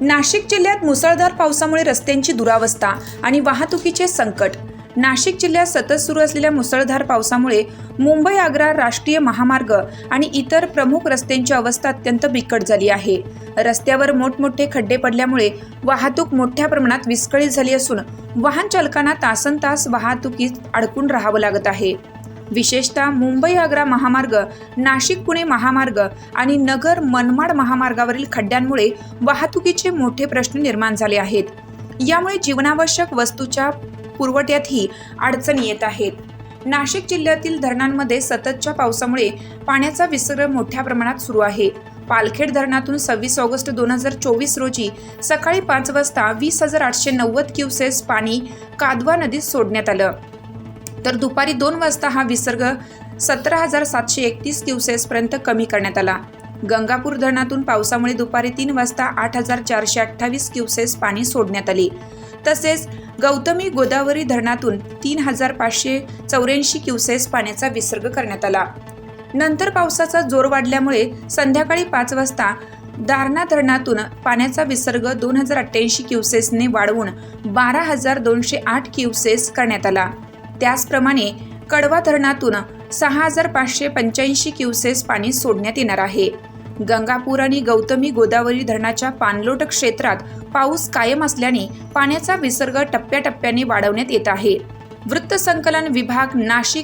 नाशिक जिल्ह्यात मुसळधार पावसामुळे रस्त्यांची दुरावस्था आणि वाहतुकीचे संकट. नाशिक जिल्ह्यात सतत सुरू असलेल्या मुसळधार पावसामुळे मुंबई आग्रा राष्ट्रीय महामार्ग आणि इतर प्रमुख रस्त्यांची अवस्था अत्यंत बिकट झाली आहे. रस्त्यावर मोठमोठे खड्डे पडल्यामुळे वाहतूक मोठ्या प्रमाणात विस्कळीत झाली असून वाहन चालकांना तासन तास वाहतुकीत अडकून राहावं लागत आहे. विशेषतः मुंबई आग्रा महामार्ग नाशिक पुणे महामार्ग आणि नगर मनमाड महामार्गावरील खड्ड्यांमुळे वाहतुकीचे मोठे प्रश्न निर्माण झाले आहेत. यामुळे जीवनावश्यक वस्तूच्या पुरवठ्यातही अडचणी येत आहेत. नाशिक जिल्ह्यातील धरणांमध्ये सततच्या पावसामुळे पाण्याचा विसर्ग मोठ्या प्रमाणात सुरू आहे. पालखेड धरणातून सव्वीस ऑगस्ट दोन हजार चोवीस रोजी सकाळी पाच वाजता वीस हजार आठशे नव्वद क्युसेस पाणी कादवा नदीत सोडण्यात आलं. तर दुपारी दोन वाजता हा विसर्ग सतरा हजार सातशे एकतीस क्युसेसपर्यंत कमी करण्यात आला. गंगापूर धरणातून पावसामुळे दुपारी तीन वाजता आठ हजार चारशे अठ्ठावीस क्युसेस पाणी सोडण्यात आले. तसेच गौतमी गोदावरी धरणातून तीन हजार पाचशे चौऱ्याऐंशी क्युसेस पाण्याचा विसर्ग करण्यात आला. नंतर पावसाचा जोर वाढल्यामुळे संध्याकाळी पाच वाजता दारणा धरणातून पाण्याचा विसर्ग दोन हजार अठ्ठ्याऐंशी क्युसेसने वाढवून बारा हजार दोनशे आठ क्युसेस करण्यात आला. त्याचप्रमाणे कडवा धरणातून सहा हजार पाचशे पंच्याऐंशी क्युसेस पाणी सोडण्यात येणार आहे. गंगापूर आणि गौतमी गोदावरी धरणाच्या पाणलोट क्षेत्रात पाऊस कायम असल्याने पाण्याचा विसर्ग टप्प्याटप्प्याने वाढवण्यात येत आहे. वृत्तसंकलन विभाग नाशिक